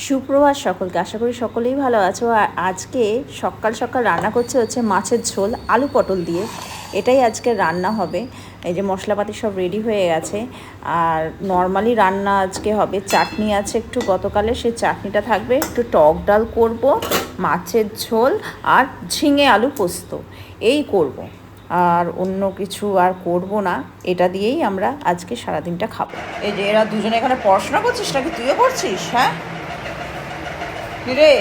সুপ্রভাত সকলকে, আশা করি সকলেই ভালো আছো। আর আজকে সকাল সকাল রান্না করছে হচ্ছে মাছের ঝোল, আলু পটল দিয়ে। এটাই আজকে রান্না হবে। এই যে মশলাপাতি সব রেডি হয়ে গেছে। আর নর্মালি রান্না আজকে হবে চাটনি আছে একটু, গতকালে সেই চাটনিটা থাকবে। একটু টক ডাল করব, মাছের ঝোল আর ঝিঙে আলু পোস্ত। এই করব। আর অন্য কিছু আর করব না। এটা দিয়েই আমরা আজকে সারাদিনটা খাব। এই যে এরা দুজনে এখানে পড়াশোনা করছিস নাকি? তুইও করছিস হ্যাঁ? কিরে?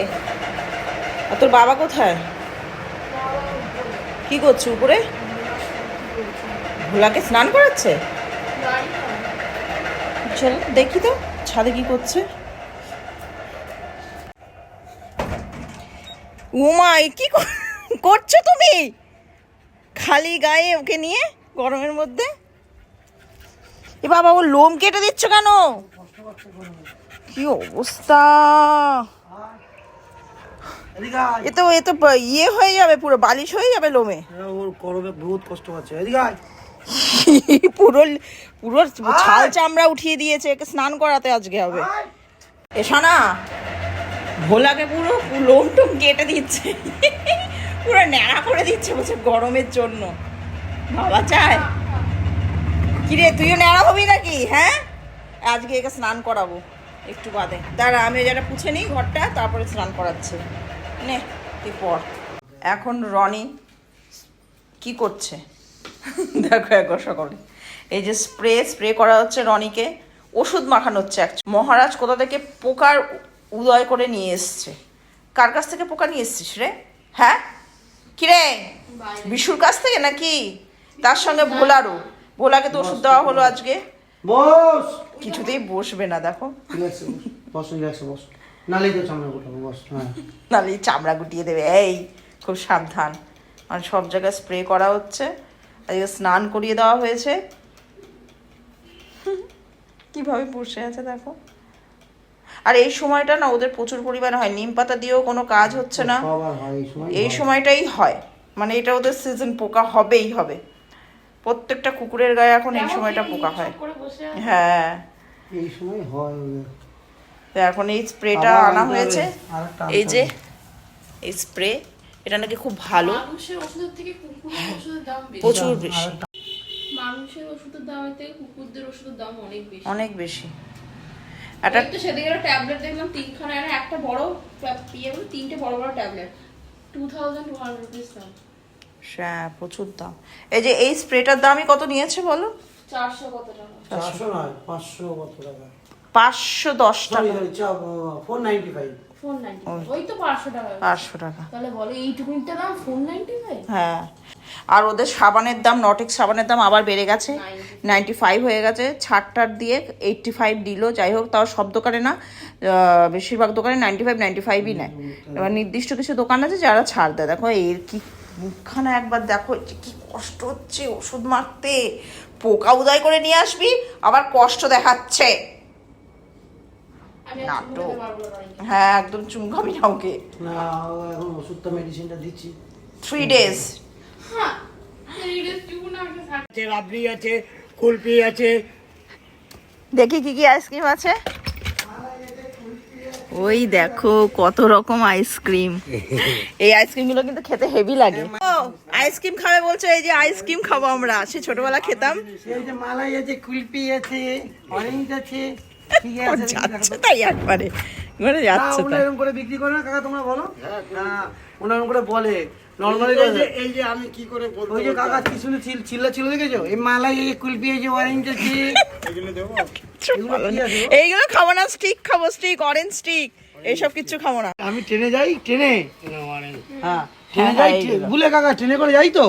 আর তোর বাবা কোথায়? কি করছে উপরে? ভোলাকে স্নান করাচ্ছে? চল দেখি তো, ছাদে কি করছে। উমা কি করছ তুমি? খালি গায়ে ওকে নিয়ে গরমের মধ্যে? এ বাবা, ও লোম কেটে দিচ্ছ কেন? কি অবস্থা। এ তো এ তো ইয়ে হয়ে যাবে পুরো বালিশ হয়ে যাবে লোমে। এরা ওর গরমে বহুত কষ্ট আয়। পুরো পুরো ছাল চামড়া উঠিয়ে দিয়েছে একে স্নান করাতে আজকে হবে। আয়। এসো ভোলাকে পুরো লোম টোম কেটে দিচ্ছে। পুরো ন্যাড়া করে দিচ্ছে বলছে গরমের জন্য। বাবা চায়। কিরে তুইও ন্যাড়া হবি নাকি? হ্যাঁ? আজকে একে স্নান করাবো একটু বাদে। দাঁড়া আমি যেটা পুছে নিই ঘরটা তারপরে স্নান করাচ্ছে। নে তুই পর এখন রনি কি করছে? দেখো একবার সকলে এই যে স্প্রে স্প্রে করা হচ্ছে রনিকে। ওষুধ মাখানো হচ্ছে actually। মহারাজ কোথা থেকে পোকার উদয় করে নিয়ে এসছে? কার কাছ থেকে পোকা নিয়ে এসছিস রে? হ্যাঁ? কিরে? বিশুর কাছ থেকে নাকি? তার সঙ্গে ভোলারও ভোলাকে তো ওষুধ দেওয়া হলো আজকে। বস! কিছুতেই বসবে না দেখো। বস। বস। তো গোটাবো বস হ্যাঁ। নাহলে চামড়া গুটিয়ে দেবে এই খুব সাবধান। মানে সব জায়গায় স্প্রে করা হচ্ছে। আজকে স্নান করিয়ে দেওয়া হয়েছে। কীভাবে বসে আছে দেখো। আর এই সময়টা না ওদের প্রচুর পরিমাণে হয়। নিম পাতা দিয়েও কোনো কাজ হচ্ছে না। এই সময়টাই হয়। মানে এটা ওদের সিজন পোকা হবেই হবে। প্রত্যেকটা কুকুরের গায়ে এখন এই সময়টা পোকা হয়। হ্যাঁ। এই সময় হয়। তো এখন এই স্প্রেটা আনা হয়েছে। এই যে এই স্প্রে এটা নাকি খুব ভালো। থেকে কুকুরের ওষুধের দাম বেশি। প্রচুর বেশি। মানুষের ওষুধের দামের থেকে কুকুরদের ওষুধের দাম অনেক বেশি। অনেক বেশি। একটা একটা সেদিকে একটা ট্যাবলেট দেখলাম তিনখানা আর একটা বড় ইয়ে বলে তিনটে বড় বড় tablet. Two thousand two hundred rupees দাম। হ্যাঁ প্রচুর দাম। এই যে এই স্প্রেটার দামই কত নিয়েছে বলো? চারশো কত টাকা। চারশো নয় পাঁচশো কত টাকা। পাঁচশো দশ টাকা। ফোর নাইনটি ফাইভ ওই তো পাঁচশো টাকা নাইনটি হ্যাঁ। আর ওদের সাবানের দাম নটেক্স সাবানের দাম আবার বেড়ে গেছে। নাইনটি ফাইভ হয়ে গেছে। ছাড়টার দিয়ে এইটটি ফাইভ দিল। যাই হোক তাও সব দোকানে না বেশিরভাগ দোকানে নাইনটি ফাইভ নাইনটি ফাইভই নেয়। এবার নির্দিষ্ট কিছু দোকান আছে যারা ছাড় দেয়। দেখো এর কি মুখখানা একবার দেখো কি কষ্ট হচ্ছে ওষুধ মারতে। পোকা উদয় করে নিয়ে আসবি আবার কষ্ট দেখাচ্ছে। নাটক। হ্যাঁ একদম চুমকাবি না ওকে। না এখন ওষুধটা মেডিসিনটা দিচ্ছি। থ্রি ডেজ হ্যাঁ থাক- আছে রাবড়ি আছে কুলপি আছে। দেখি কি কি আইসক্রিম আছে। ওই দেখো কত রকম আইসক্রিম এই আইসক্রিমগুলো কিন্তু খেতে হেভি লাগে। ও আইসক্রিম খাবে বলছো এই যে আইসক্রিম খাব আমরা। সে ছোটবেলা খেতাম। এই যে মালাই আছে কুলপি আছে অরেঞ্জ আছে। যাচ্ছে তাই একবারে মানে যাচ্ছে ওগুলো তাই। এরকম করে বিক্রি করে না কাকা তোমরা বলো। না করে বলে নর্মালি এই যে আমি কি করে বলব ওই যে কাকা কি শুনে চিল্লা ছিল দেখেছ? এই মালাই এই কুলপি এই যে অরেঞ্জ আছে। এগুলো দেবো? এগুলো কি আছে? গো? এইগুলো খাব না স্টিক খাব স্টিক অরেঞ্জ স্টিক এইসব কিছু খাব না। আমি ট্রেনে যাই ট্রেনে? হ্যাঁ ট্রেনে হ্যাঁ, যাই হ্যাঁ। বুলে কাকা ট্রেনে করে যাই তো?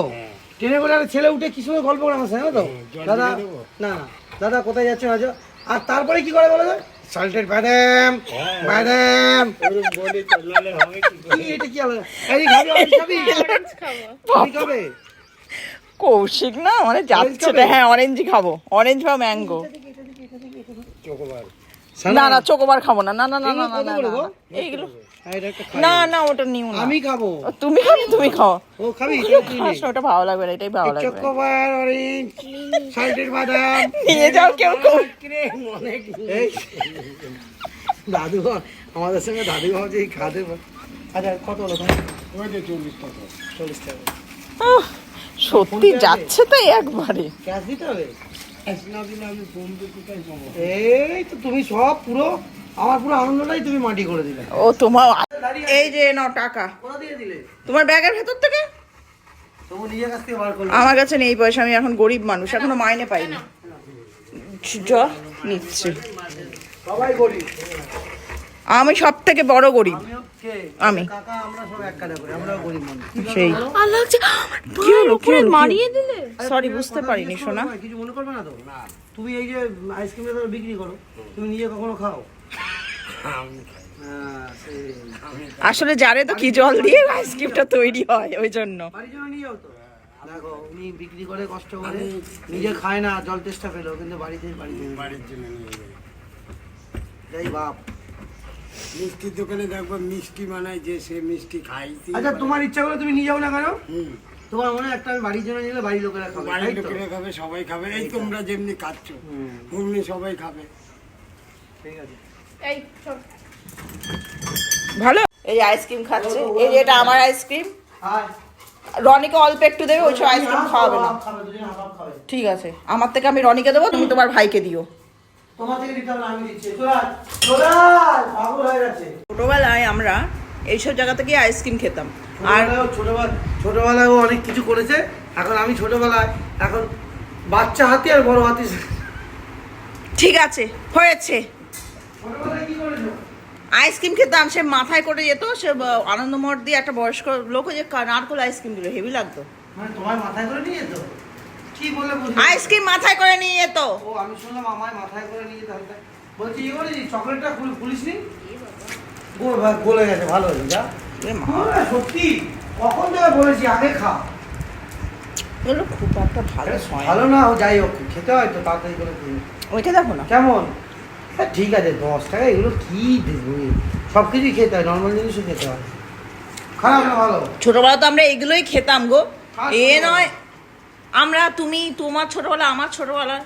ট্রেনে করে একটা ছেলে উঠে কি সময় গল্প করে আমার জানো তো দাদা না না দাদা কোথায় যাচ্ছে? আজ আর তারপরে কি করে বলো সালটেড বাদাম বাদাম এটা কি আলাদা? এই খাবি? খাবি। খাবে? কৌশিক না মানে যাচ্ছে? হ্যাঁ অরেঞ্জই খাব। অরেঞ্জ বা ম্যাঙ্গো না না চোকোবার খাব না। না না না না? না। এইগুলো। না না ওটা নিও না। আমি খাব। তুমি খাবে তুমি খাও। ও খাবি খাস ওটা ভালো লাগবে না এটাই ভালো লাগবে। চকোবার অরেঞ্জ সল্টেড বাদাম। নিয়ে যাও কেউ কেউ দাদু আমাদের সঙ্গে দাদি যে এই খাতে আচ্ছা কত হলো ওই যে চল্লিশ টাকা। চল্লিশ টাকা। আহ, সত্যি যাচ্ছে তো একবারে। ক্যাশ দিতে হবে? এই তো তুমি সব পুরো আমার পুরো আনন্দটাই তুমি মাটি করে দিলে। ও তোমার এই যে নাও টাকা। কোথা দিয়ে দিলে। তোমার ব্যাগের ভেতর থেকে? আমার কাছে নেই পয়সা আমি এখন গরিব মানুষ এখনও মাইনে পাইনি চ নিচ্ছে। আমি সব থেকে বড় গরিব। আমি। কাকা আমরা সব এক কাটা করি আমরাও গরিব মানুষ। সেই। কি হলো কি মারিয়ে দিলে? সরি বুঝতে পারিনি শোনা কিছু মনে করবে না তো? তুমি এই যে আইসক্রিমটা তো বিক্রি করো তুমি নিজে কখনো খাও। আসলে জানে তো কি জল দিয়ে আইসক্রিমটা তৈরি হয় ওই জন্য। বাড়ির জন্য নিয়ে যাও তো। দেখো উনি বিক্রি করে কষ্ট করে নিজে খায় না জল তেষ্টা পেল কিন্তু বাড়িতে বাড়িতে। বাড়ির জন্য যাই যাই বাপ। মিষ্টির দোকানে দেখব মিষ্টি বানায় যে সে মিষ্টি খাই আচ্ছা তোমার ইচ্ছা করে তুমি নিয়ে যাও না কেন? তোমার মনে হয় একটা আমি বাড়ির জন্য নিলে বাড়ির লোকেরা খাবে বাড়ির লোকেরা খাবে সবাই খাবে। এই তোমরা যেমনি খাচ্ছ অমনি সবাই খাবে। ঠিক আছে। ভালো? এই আইসক্রিম খাচ্ছে। এই যে এটা আমার আইসক্রিম রনিকে অল্প একটু দেবে ওই সব আইসক্রিম খাওয়াবে না। ঠিক আছে। আমার থেকে আমি রনিকে দেবো তুমি তোমার ভাইকে দিও। হয়ে ছোটবেলায় আমরা এইসব জায়গা থেকে আইসক্রিম খেতাম। আর ছোটবেলায় ছোটবেলা ছোটবেলায় ও অনেক কিছু করেছে। এখন আমি ছোটবেলায় এখন বাচ্চা হাতি আর বড় হাতি ঠিক আছে হয়েছে। আইসক্রিম খেতাম সে মাথায় করে যেত সে আনন্দমঠ দিয়ে একটা বয়স্ক লোক যে নারকোল আইসক্রিম দিল হেভি লাগতো। মানে তোমার মাথায় করে নিয়ে যেত? কি বলে আইসক্রিম মাথায় করে নিয়ে যেত। ও আমি শুনলাম আমায় মাথায় করে নিয়ে যেতে বলছি ই করেছি চকলেটটা খুল- নি গলে গেছে ভালো হয়েছে যা। সত্যি কখন থেকে বলেছি আগে খা এগুলো খুব একটা ভালো না যাই হোক খেতে হয় তো তাড়াতাড়ি করে ওইটা দেখো না। কেমন? হ্যাঁ ঠিক আছে দশ টাকা এগুলো কি দেবো? সব কিছুই খেতে হয় নর্মাল জিনিসও খেতে হয়। খারাপ না ভালো? ছোটবেলা তো আমরা এগুলোই খেতাম গো। এ নয় আমরা তুমি তোমার ছোটবেলা আমার ছোটবেলা।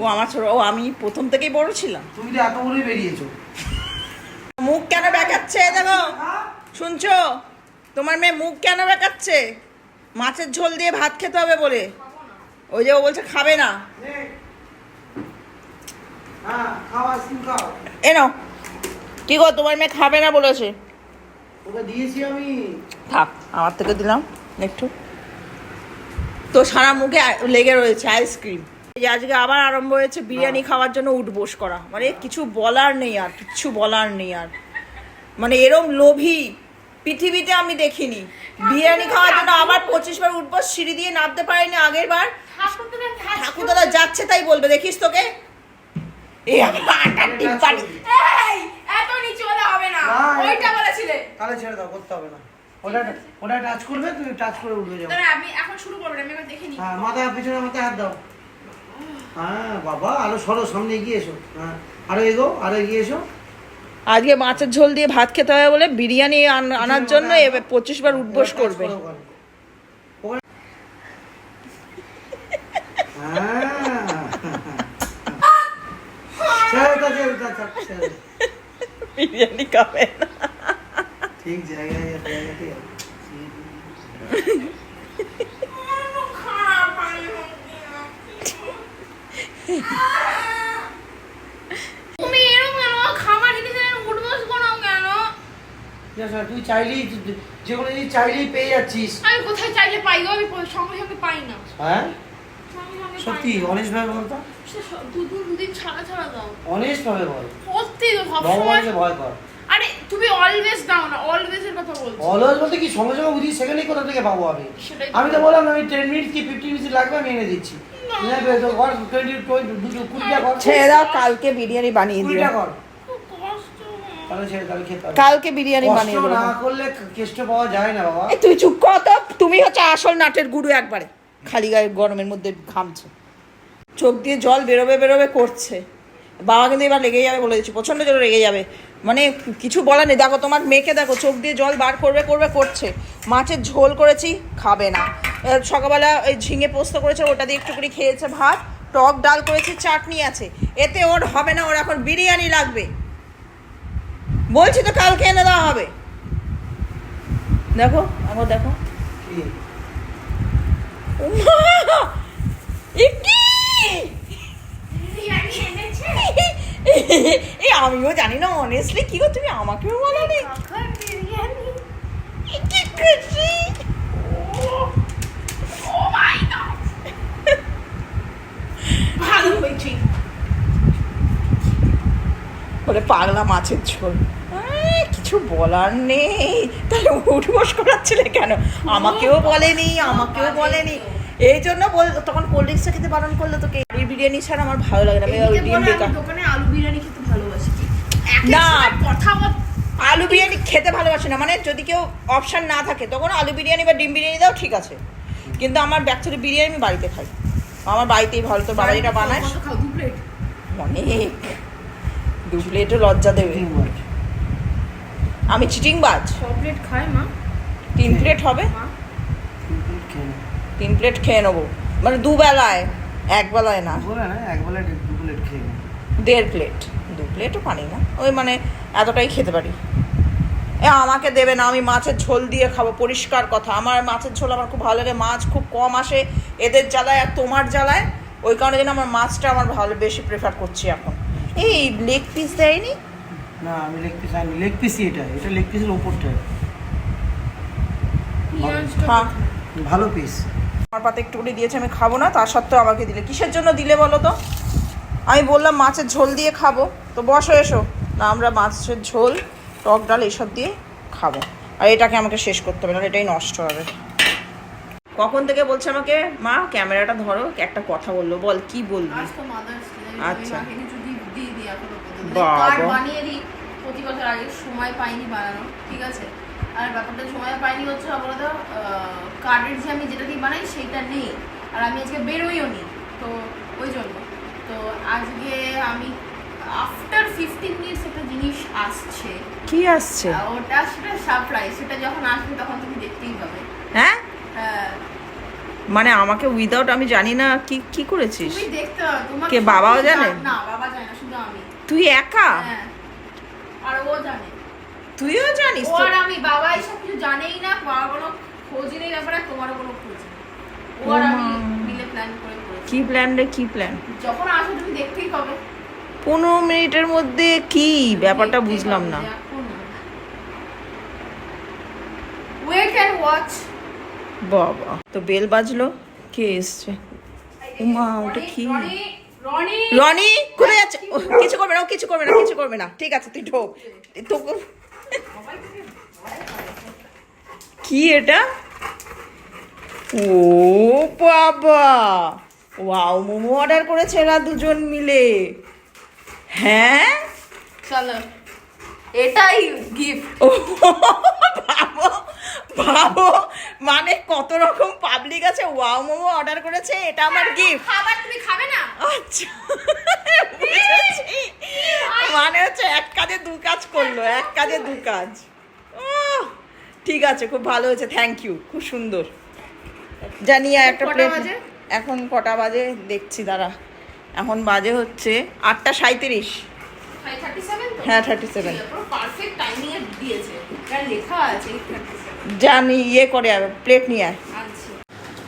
ও আমার ছোট ও আমি প্রথম থেকেই বড় ছিলাম। তুমি তো এত বড়ই বেরিয়েছো। মুখ কেন বেঁকাচ্ছে দেখো? শুনছো? তোমার মেয়ে মুখ কেন বেঁকাচ্ছে? মাছের ঝোল দিয়ে ভাত খেতে হবে বলে। ওই যে ও বলছে খাবে না নে। হ্যাঁ খাও আইসক্রিম খাও এ নাও। কি গো তোমার মেয়ে খাবে না বলেছে? ওকে দিয়েছি আমি। থাক আমার থেকে দিলাম একটু। তো সারা মুখে লেগে রয়েছে আইসক্রিম এই আজকে আবার আরম্ভ হয়েছে বিরিয়ানি খাওয়ার জন্য উঠবোস করা। মানে কিছু বলার নেই আর কিছু বলার নেই আর। মানে এরম লোভী পৃথিবীতে আমি দেখিনি। বিরিয়ানি খাওয়ার জন্য আবার পঁচিশ বার উঠবোস সিঁড়ি দিয়ে নামতে পারিনি আগের বার। ঠাকুর দাদা যাচ্ছে তাই বলবে দেখিস তোকে? এ আমার আটার টিপ্পানি। এই এত নিচে হলে হবে না। না, ওইটা বলেছিলে। তাহলে ছেড়ে দাও করতে হবে না। ওটা ওটা টাচ করবে তুমি টাচ করে উঠবে যাও। দাঁড়া আমি এখন শুরু করব না, আমি এখন দেখে নিই। হ্যাঁ মাথা পিছনে মাথায় হাত দাও। হ্যাঁ বাবা আরও সরো সামনে এগিয়ে এসো। হ্যাঁ আরও এগো আরও এগিয়ে এসো। আজকে মাছের ঝোল দিয়ে ভাত খেতে হবে বলে বিরিয়ানি আন- আনার জন্য এবার পঁচিশ বার উঠবোস করবে টাচ করো ওখানে। ওখানে- হ্যাঁ। ছেড়ে দাও, ছেড়ে দাও, ছেড়ে দাও, ছেড়ে দাও। বিরিয়ানি খাবে না। ঠিক জায়গায় তুই চাইলেই যে কোনো জিনিস চাইলেই পেয়ে যাচ্ছিস। আমি কোথায় চাইলে পাই গো? আমি সঙ্গে সঙ্গে পাই না। হ্যাঁ? সত্যি। অনেস্ট ভাবে বলতো? দুদিন দুদিন ছাড়া ছাড়া দাও। অনেস্ট ভাবে বল সত্যি তো ভগবানকে ভয় কর। আরে তুমি অলওয়েজ দাও না অলওয়েজ এর কথা বলছো। অলওয়েজ বলতে কি সঙ্গে সঙ্গে বুঝি সেকেন্ডে কোথা থেকে পাবো আমি? আমি তো বললাম আমি টেন মিনিট কি ফিফটিন মিনিট লাগবে আমি এনে দিচ্ছি। ছেড়ে দাও কালকে বিরিয়ানি বানিয়ে দিও। কালকে বিরিয়ানি বানিয়ে দেবো। না করলে কেষ্ট পাওয়া যায় না বাবা। তুই চুপ কর তো তুমি হচ্ছে আসল নাটের গুরু একবারে। খালি গায়ে গরমের মধ্যে ঘামছে। চোখ দিয়ে জল বেরোবে বেরোবে করছে। বাবা কিন্তু এবার লেগে যাবে বলে দিচ্ছি প্রচণ্ড জোরে লেগে যাবে। মানে কিছু বলার নেই। দেখো তোমার মেয়েকে দেখো চোখ দিয়ে জল বার করবে করবে করছে। মাছের ঝোল করেছি খাবে না। সকালবেলা ওই ঝিঙে পোস্ত করেছে ওটা দিয়ে একটু করে খেয়েছে ভাত। টক ডাল করেছি চাটনি আছে। এতে ওর হবে না ওর এখন বিরিয়ানি লাগবে। বলছি তো কালকে এনে দেওয়া হবে। দেখো আমার দেখো। কি? এই আমিও জানি না অনেস্টলি কি গো তুমি আমাকেও বলো নি কি খুশি ভালো হয়েছে। বলে পাগলা মাছের ঝোল। কিছু বলার নেই। তাহলে উঠবোস করাচ্ছিলে কেন? আমাকেও বলেনি আমাকেও বলেনি। এই জন্য বল তখন কোল্ড ড্রিঙ্কসটা খেতে বারণ করল তোকে। বাড়ির বিরিয়ানি ছাড়া আমার ভালো লাগে না। দোকানে আলু বিরিয়ানি খেতে ভালোবাসি। না। কথা আলু বিরিয়ানি খেতে ভালোবাসে না। মানে যদি কেউ অপশন না থাকে তখন আলু বিরিয়ানি বা ডিম বিরিয়ানি দাও ঠিক আছে। কিন্তু আমার ব্যাকচুয়ালি বিরিয়ানি আমি বাড়িতে খাই। আমার বাড়িতেই ভালো তোর বাবা যেটা বানায় দু প্লেট অনেক। দু প্লেটও লজ্জা দেবে। আমি চিটিং বাজ ছ প্লেট খাই মা। তিন প্লেট হবে? মা তিন প্লেট খেয়ে নেব। মানে দুবেলায় এক বেলায় না। বলে না দু প্লেট খেয়ে। দেড় প্লেট দু প্লেটও পারি না। ওই মানে এতটাই খেতে পারি। এ আমাকে দেবে না আমি মাছের ঝোল দিয়ে খাব পরিষ্কার কথা। আমার মাছের ঝোল আমার খুব ভালো লাগে মাছ খুব কম আসে। এদের জ্বালায় আর তোমার জ্বালায়। ওই কারণে যেন আমার মাছটা আমার ভালো বেশি প্রেফার করছি এখন। এই লেগ পিস দেয়নি? না আমি লেগ পিস আনি লেগ পিসই এটা। এটা লেগ পিসের ওপরটা হ্যাঁ। ভালো পিস আমার পাতে একটু করে দিয়েছে আমি খাব না তার সত্ত্বেও আমাকে দিলে। কিসের জন্য দিলে বলো তো? আমি বললাম মাছের ঝোল দিয়ে খাব। তো বসো এসো। না আমরা মাছের ঝোল টক ডাল এইসব দিয়ে খাব। আর এটাকে আমাকে শেষ করতে হবে না এটাই নষ্ট হবে। কখন থেকে বলছে আমাকে? মা ক্যামেরাটা ধরো একটা কথা বলল। বল কি বলবি? আচ্ছা। বাবা। বানিয়ে দিই প্রতি বছর আগে সময় পাইনি বানানো ঠিক আছে? আর ব্যাপারটা সময় পাইনি হচ্ছে কার্ডের যে আমি যেটা দিয়ে বানাই সেটা নেই। আর আমি আজকে বেরোইও নি তো ওই জন্য। তো আজকে আমি আফটার ফিফটিন মিনিটস একটা জিনিস আসছে। কি আসছে? ওটা সেটা সারপ্রাইজ সেটা যখন আসবে তখন তুমি দেখতেই পাবে। হ্যাঁ? হ্যাঁ। মানে আমাকে উইদাউট আমি জানি না কি কি করেছিস? তুমি দেখতে কে, বাবাও জানে? না বাবা জানে শুধু আমি। তুই একা? হ্যাঁ। আর ও জানে। তুইও জানিস ও আর আমি বাবা এইসব কিছু জানেই না বাবা কোনো খোঁজই নেই ব্যাপারে তোমারও কোনো খোঁজ নেই। ও আর আমি মিলে প্ল্যান করে কি প্ল্যান রে কি প্ল্যান যখন আসবে তুমি দেখতেই পাবে। পনেরো মিনিটের মধ্যে কি? ব্যাপারটা বুঝলাম না। ওয়েট অ্যান্ড ওয়াচ বাবা তো বেল বাজলো? কে এসছে? উমা ওটা কি? রনি রনি। কোথায় যাচ্ছে? কিছু করবে না কিছু করবে না কিছু করবে না। ঠিক আছে তুই ঢোক। তোকে কি এটা? ও বাবা! ওয়াও মোমো অর্ডার করেছে এরা দুজন মিলে। হ্যাঁ? চলো। এটাই গিফট ও ভাবো ভাবো মানে কত রকম পাবলিক আছে। ওয়াও মোমো অর্ডার করেছে এটা আমার গিফট খাবার তুমি খাবে না আচ্ছা বুঝেছি। মানে হচ্ছে এক কাজে দু করল এক কাজে দু কাজ ঠিক আছে খুব ভালো হয়েছে থ্যাংক ইউ খুব সুন্দর জানি একটা প্লেট এখন কটা বাজে দেখছি দাঁড়া এখন বাজে হচ্ছে আটটা সাঁত্রিশ হ্যাঁ থার্টি সেভেন জানি ইয়ে করে প্লেট নিয়ে আয় আচ্ছা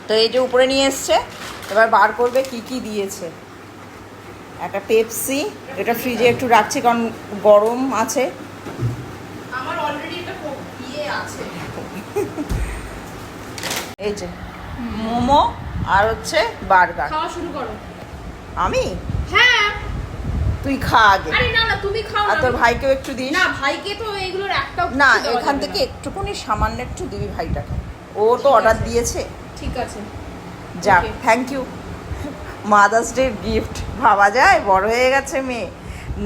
তো এই যে উপরে নিয়ে এসছে এবার বার করবে কি কি দিয়েছে একটা পেপসি এটা ফ্রিজে একটু রাখছি কারণ গরম আছে আমার অলরেডি একটা ইয়ে আছে। এই যে মোমো আর হচ্ছে বার্গার। খাওয়া শুরু করো। আমি? হ্যাঁ। তুই খা আগে। আরে না না তুমি খাও আর না। তোর ভাইকেও একটু দিস। না ভাইকে তো এইগুলোর একটা না এখান থেকে একটুকুনি সামান্য একটু দিবি ভাইটাকে। ও তো অর্ডার দিয়েছে। ঠিক আছে। যাক thank you mother's day gift ভাবা যায় বড় হয়ে গেছে মেয়ে।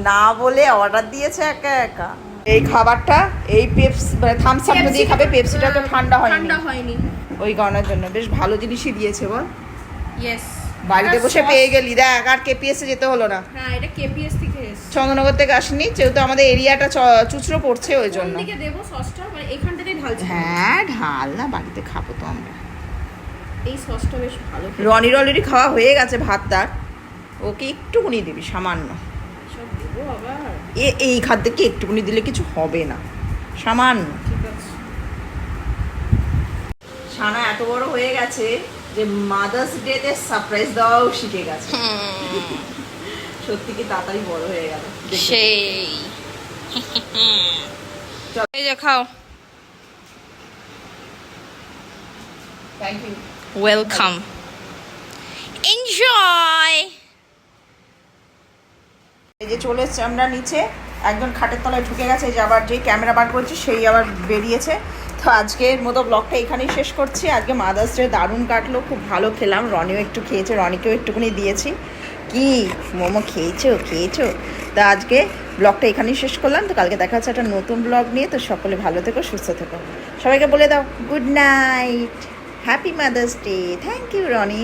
না বলে অর্ডার দিয়েছে একা একা। এই খাবারটা এই পেপসি মানে থামস আপ দিয়ে খাবে পেপসিটা তো ঠান্ডা হয়নি ঠান্ডা হয়নি। ওই কারণের জন্য। বেশ ভালো জিনিসই দিয়েছে বল। ইয়েস বাড়িতে বসে পেয়ে গেলি। দেখ আর কেপিএসে যেতে হলো না। হ্যাঁ এটা কেপিএস থেকে এসেছে। চন্দ্রনগর থেকে আসেনি যেহেতু আমাদের এরিয়াটা চুচড়ো পড়ছে ওই জন্য। দিকে দেবো সসটা মানে এখানটাতেই ঢালছি। হ্যাঁ ঢাল না বাড়িতে খাব তো আমরা। এই সসটা বেশ ভালো। রনির অলরেডি খাওয়া হয়ে গেছে ভাত তার ওকে একটুকুনি দিবি সামান্য। এই খাদ্যকে একটুকুনি দিলে কিছু হবে না। সামান্য। সানা এত বড় হয়ে গেছে যে মাদার্স ডেতে সারপ্রাইজ দেওয়াও শিখে গেছে। সত্যি কি তাড়াতাড়ি বড় হয়ে গেল? সেই। এই যে খাও। থ্যাংক ইউ ওয়েলকাম এনজয় এই যে চলে এসছে আমরা নিচে। একজন খাটের তলায় ঢুকে গেছে যে আবার যে ক্যামেরা বার করছে সেই আবার বেরিয়েছে। তো আজকের মতো ব্লগটা এখানেই শেষ করছি। আজকে মাদার্স ডে দারুণ কাটলো, খুব ভালো খেলাম। রনিও একটু খেয়েছে, রনিকেও একটুখানি দিয়েছি। কি? মোমো খেয়েছো খেয়েছো? তো আজকে ব্লগটা এখানেই শেষ করলাম। তো কালকে দেখা হচ্ছে একটা নতুন ব্লগ নিয়ে। তো সকলে ভালো থেকো, সুস্থ থেকো। সবাইকে বলে দাও good night happy mother's day thank you Roni